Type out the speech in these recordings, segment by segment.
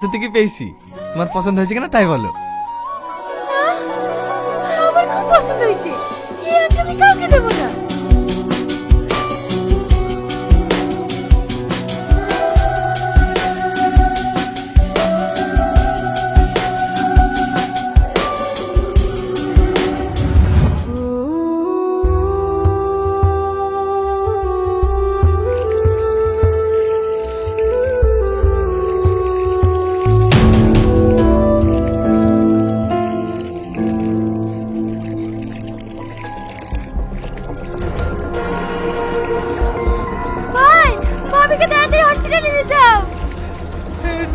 থেকে পেয়েছি। তোমার পছন্দ হয়েছে কিনা তাই বলো।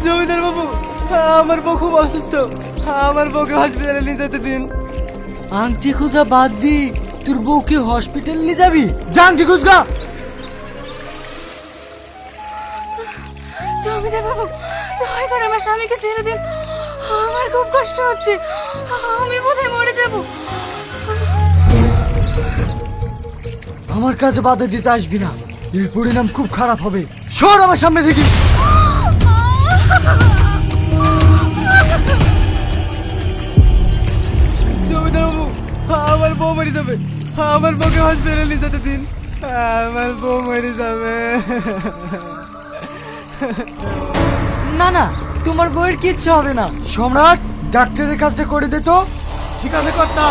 জমিদার বাবু আমার বউ খুব অসুস্থ। আমার বউকে হসপিটালে নিয়ে যেতে দিন। আংটি খোঁজা বাদ দি তোর বউকে হসপিটাল নিয়ে যাবি? যা আংটি খুঁজগা জমিদার বাবু দয়া করে আমার স্বামীকে ছেড়ে দিন। আমার খুব কষ্ট হচ্ছে। আমি বোধহয় মরে যাব। আমার কাছে বাধা দিতে আসবি না। এর পরিণাম খুব খারাপ হবে। সর আমার সামনে থেকে। জমিদার বাবু আমার বউ মরে যাবে। আমার বউকে হসপিটালে নিয়ে যেতে দিন। আমার বউ মরে যাবে। না না তোমার বউয়ের কিচ্ছু হবে না। সম্রাট ডাক্তারের কাজটা করে দে তো। ঠিক আছে কর্তা।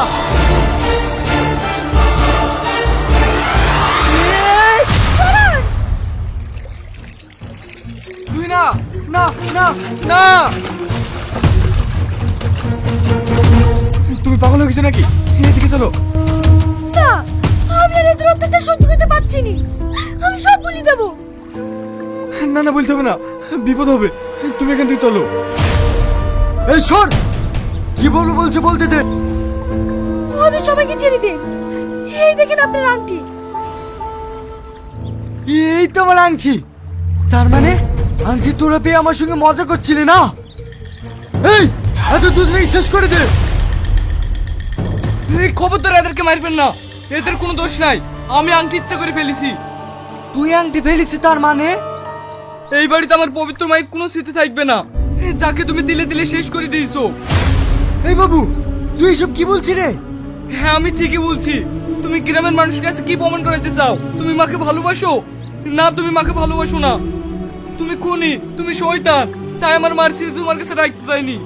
না! তুমি পাগল হয়ে গেছো নাকি? এদিকে চলো। না আমি আর এদের অত্যাচার সহ্য করতে পারছি না। আমি সব বলি দেবো। না না বলতে হবে না। বিপদ হবে। তুমি এখান থেকে চলো। এই সর! কি বলব বলছে বলতে দে। ওদের সবাইকে ছেড়ে দিন এই দেখেন আপনার আংটি। এই তোমার আংটি। তার মানে? আংটি তোরা পেয়ে আমার সঙ্গে মজা করছিলি না? এই এত দুজনেই শেষ করে দে। এই খবরদার এদেরকে মারবেন না। এদের কোনো দোষ নাই। আমি আংটি ইচ্ছা করে ফেলেছি। তুই আংটি ফেলেছি তার মানে? এই বাড়িতে আমার পবিত্র মায়ের কোনো স্মৃতি থাকবে না। যাকে তুমি দিলে দিলে শেষ করে দিয়েছ। এই বাবু তুই এসব কি বলছিস রে? হ্যাঁ আমি ঠিকই বলছি। তুমি গ্রামের মানুষের কাছে কি প্রমাণ করাতে চাও? তুমি মাকে ভালোবাসো? না তুমি মাকে ভালোবাসো না। তুমি খুনি তুমি শয়তান। তাই আমার মার তোমার কাছে রাখতে চাইনি।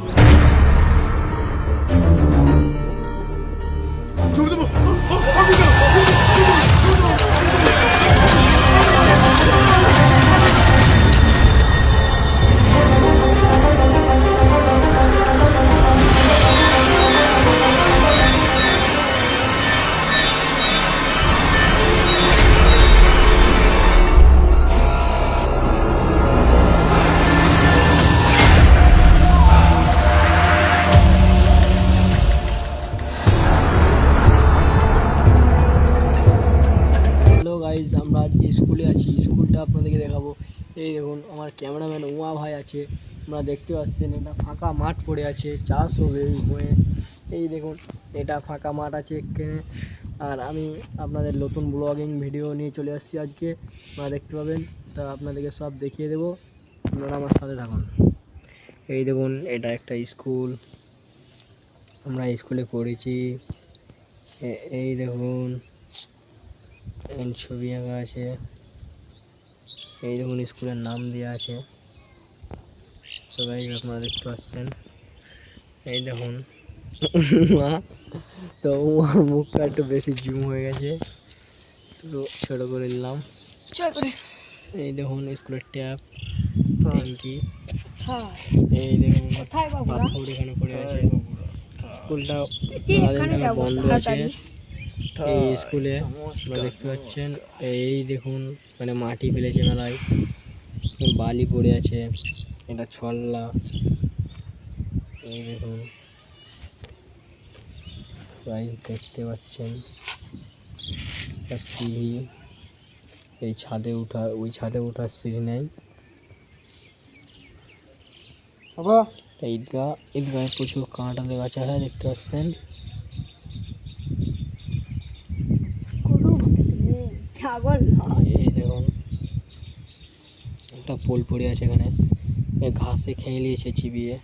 আপনাদেরকে দেখাবো। এই দেখুন, আমার ক্যামেরাম্যান উমা ভাই আছে। আমরা দেখতে পাচ্ছেন, এটা ফাঁকা মাঠ পড়ে আছে, চাষ হবে বয়ে। এই দেখুন, এটা ফাঁকা মাঠ আছে এখানে। আর আমি আপনাদের নতুন ব্লগিং ভিডিও নিয়ে চলে আসছি আজকে। আপনারা দেখতে পাবেন, তা আপনাদেরকে সব দেখিয়ে দেবো। আপনারা আমার সাথে থাকুন। এই দেখুন, এটা একটা স্কুল। আমরা স্কুলে পড়েছি। এই দেখুন ছবি আঁকা আছে। এই দেখুন স্কুলের নাম দেওয়া আছে। সবাই আপনারা দেখতে পাচ্ছেন। এই দেখুন। উমা তো উমার মুখটা একটু বেশি জুম হয়ে গেছে। তো ছোটো করে নিলাম জয় এই দেখুন স্কুলের ট্যাপ ট্যাঙ্কি। এই দেখুন পাথর এখানে পড়ে আছে। স্কুলটা বন্ধ আছে। এই স্কুলে আপনারা দেখতে পাচ্ছেন এই দেখুন মানে মাটি ফেলেছে মেলায় বালি পড়ে আছে এটা ছল্লা এই দেখুন প্রাইস দেখতে পাচ্ছেন সিঁড়ি এই ছাদে উঠা ওই ছাদে ওঠার সিঁড়ি নেই। ঈদগাহ ঈদগাহে প্রচুর কাঁটা গাছ আছে দেখতে পাচ্ছেন। এই দেখুন একটা পোল পড়ে আছে এখানে। ঘাসে খেয়ে নিয়েছে চিবিয়ে।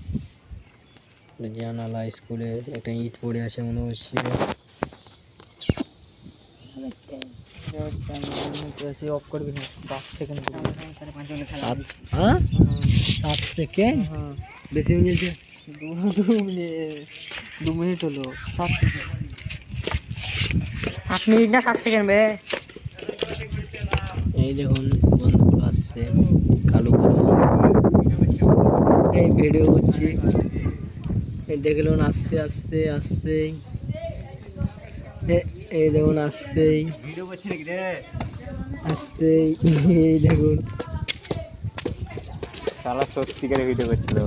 জানালা স্কুলের একটা ইট পড়ে আছে মনে হচ্ছে। অফ করবি না সাত সেকেন্ড সাত? হ্যাঁ? সাত সেকেন্ড? বেশি মিনিট দু মিনিট দু মিনিট হলো। সাত সেকেন্ড। সাত মিনিট না সাত সেকেন্ড বে? এই দেখুন বন্ধুগুলো আসছে কালো এই ভিডিও করছি। এই দেখলুন আসছে আসছে আসছে। এই দেখুন আসছেই ভিডিও করছি নাকি রে এই দেখুন। সালা সত্যিকারে ভিডিও করছিল।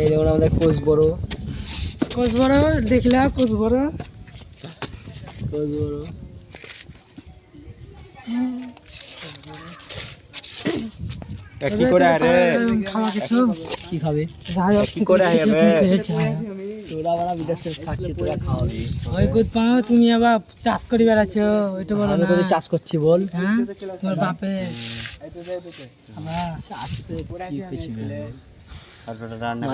এই দেখুন আমাদের কোচ বড় কোচ বড় দেখলা কোচ বড় কোচ বড় কি করে আরে খাওয়া কিছু কি খাবে? কি করে আবে তোরা বিদেশ তোরা খাওয়াবি। ওই কোচ পাও তুমি আবার চাষ করি বেড়াচ্ছ ওইটা বলো না। কোথায় চাষ করছি বল? হ্যাঁ? তোমার বাপে। আবার আসছে কি পেছনে তারপরে রান্না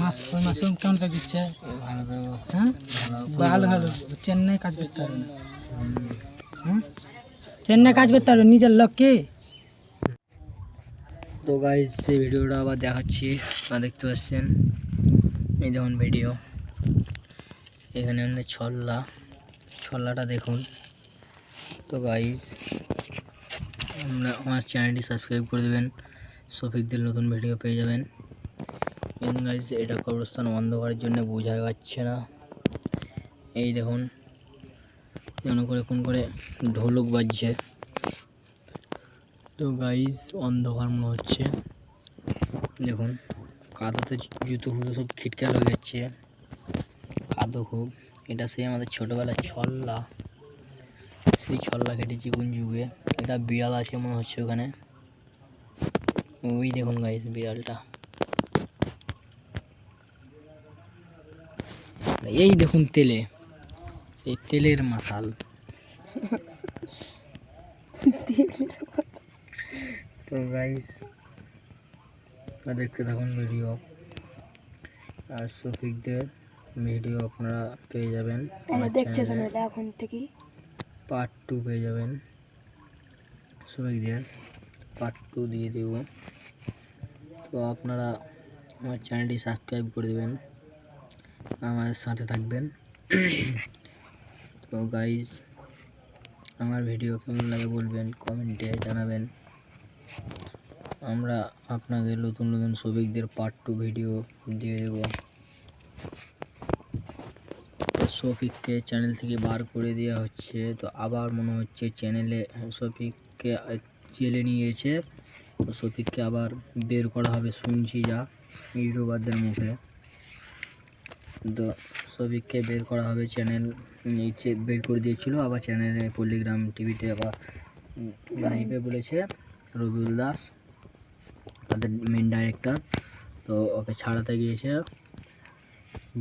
মাছ করে মাসুম কেমন দিচ্ছে হ্যাঁ? ভালো ভালো। চেন্নাই কাজ করতে পারবে না। হ্যাঁ? চেন্নাই কাজ করতে পারবে নিজের লোক কি তো গাইজ সেই ভিডিওটা আবার দেখাচ্ছি। আপনারা দেখতে পাচ্ছেন, এই দেখুন ভিডিও এখানে আমাদের ছল্লা। ছল্লাটা দেখুন। তো গাইজ আমরা আমার চ্যানেলটি সাবস্ক্রাইব করে দেবেন। শফিকদের নতুন ভিডিও পেয়ে যাবেন। গাইজ এটা কবরস্থান অন্ধকারের জন্য বোঝা যাচ্ছে না। এই দেখুন যেন করে কোন করে ঢোলক বাজছে। তো গাইজ অন্ধকার মনে হচ্ছে। দেখুন, কাদোতে জুতো ফুতো সব খিটকা হয়ে যাচ্ছে। কাদো খুব। এটা সেই আমাদের ছোটোবেলার ছল্লা। সেই ছল্লা কেটেছি কোন যুগে? এটা বিড়াল আছে মনে হচ্ছে ওখানে। ওই দেখুন গাইজ বিড়ালটা। এই দেখুন তেলে। সেই তেলের মাথাল তো গাইস দেখতে থাকুন ভিডিও আর শফিকদের ভিডিও আপনারা পেয়ে যাবেন দেখছে এখন থেকে পার্ট টু পেয়ে যাবেন। শফিকদের পার্ট টু দিয়ে দেব। তো আপনারা আমার চ্যানেলটি সাবস্ক্রাইব করে দেবেন। আমাদের সাথে থাকবেন। তো গাইস আমার ভিডিও কেমন লাগে বলবেন কমেন্টে জানাবেন। আমরা আপনাদের নতুন নতুন শ্রমিকদের পার্ট টু ভিডিও দিয়ে দেব। শফিককে চ্যানেল থেকে বার করে দেওয়া হচ্ছে, তো আবার মনে হচ্ছে চ্যানেলে শফিককে জেলে নিয়েছে। তো শফিককে আবার বের করা হবে শুনছি যা, ইউটিউবারদের মুখে। তো শফিককে বের করা হবে চ্যানেল বের করে দিয়েছিল। আবার চ্যানেলে পল্লিগ্রাম টিভিতে আবার লাইভে বলেছে রবিউল দাস, তাদের মেন ডাইরেক্টর তো ওকে ছাড়াতে গিয়েছে,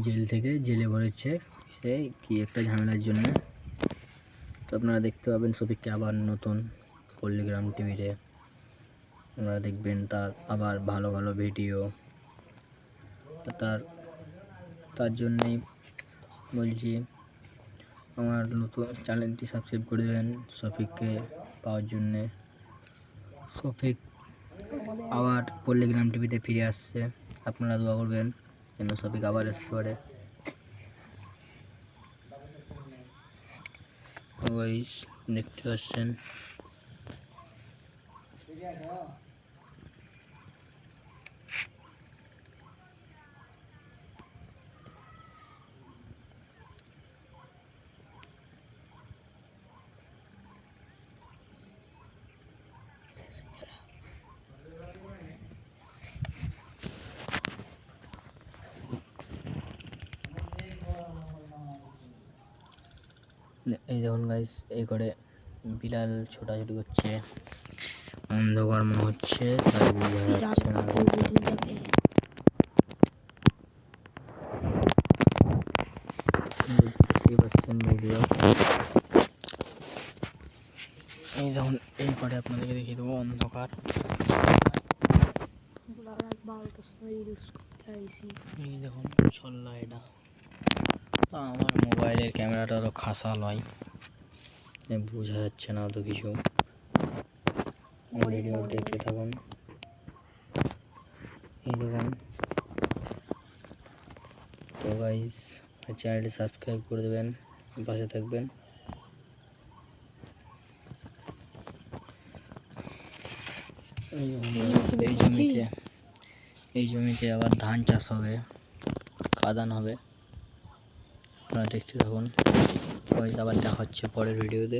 জেল থেকে, জেলে ভরেছে সে কি একটা ঝামেলার জন্য। তো আপনারা দেখতে পাবেন শফিককে আবার নতুন পল্লিগ্রাম টিভিতে আপনারা দেখবেন তার আবার ভালো ভালো ভিডিও তার তার জন্যেই বলছি, আমার নতুন চ্যানেলটি সাবস্ক্রাইব করে দেবেন শফিককে পাওয়ার জন্যে। শফিক আবার পল্লিগ্রাম টিভিতে ফিরে আসছে। আপনারা দোয়া করবেন যেন শফিক আবার আসতে পারে। দেখতে পাচ্ছেন। এই দেখুন গাইস এই করে বিড়াল ছোটাছুটি করছে অন্ধকার মনে হচ্ছে তাই বোঝা যাচ্ছে না। দেখতে পাচ্ছেন ভিডিও এই দেখুন এই করে আপনাদেরকে দেখিয়ে দেবো অন্ধকার। এই দেখুন চললা এটা। আমার মোবাইলের ক্যামেরাটা তো খাসা নয়। বোঝা যাচ্ছে না অত কিছু। ভিডিও দেখতে থাকুন। এই দেখুন। তো গাইজ চ্যানেলটি সাবস্ক্রাইব করে দেবেন পাশে থাকবেন। এই এই জমিতে এই জমিতে আবার ধান চাষ হবে কাদান হবে। আপনারা দেখতে থাকুন। ওই আবার দেখা হচ্ছে পরের ভিডিওতে।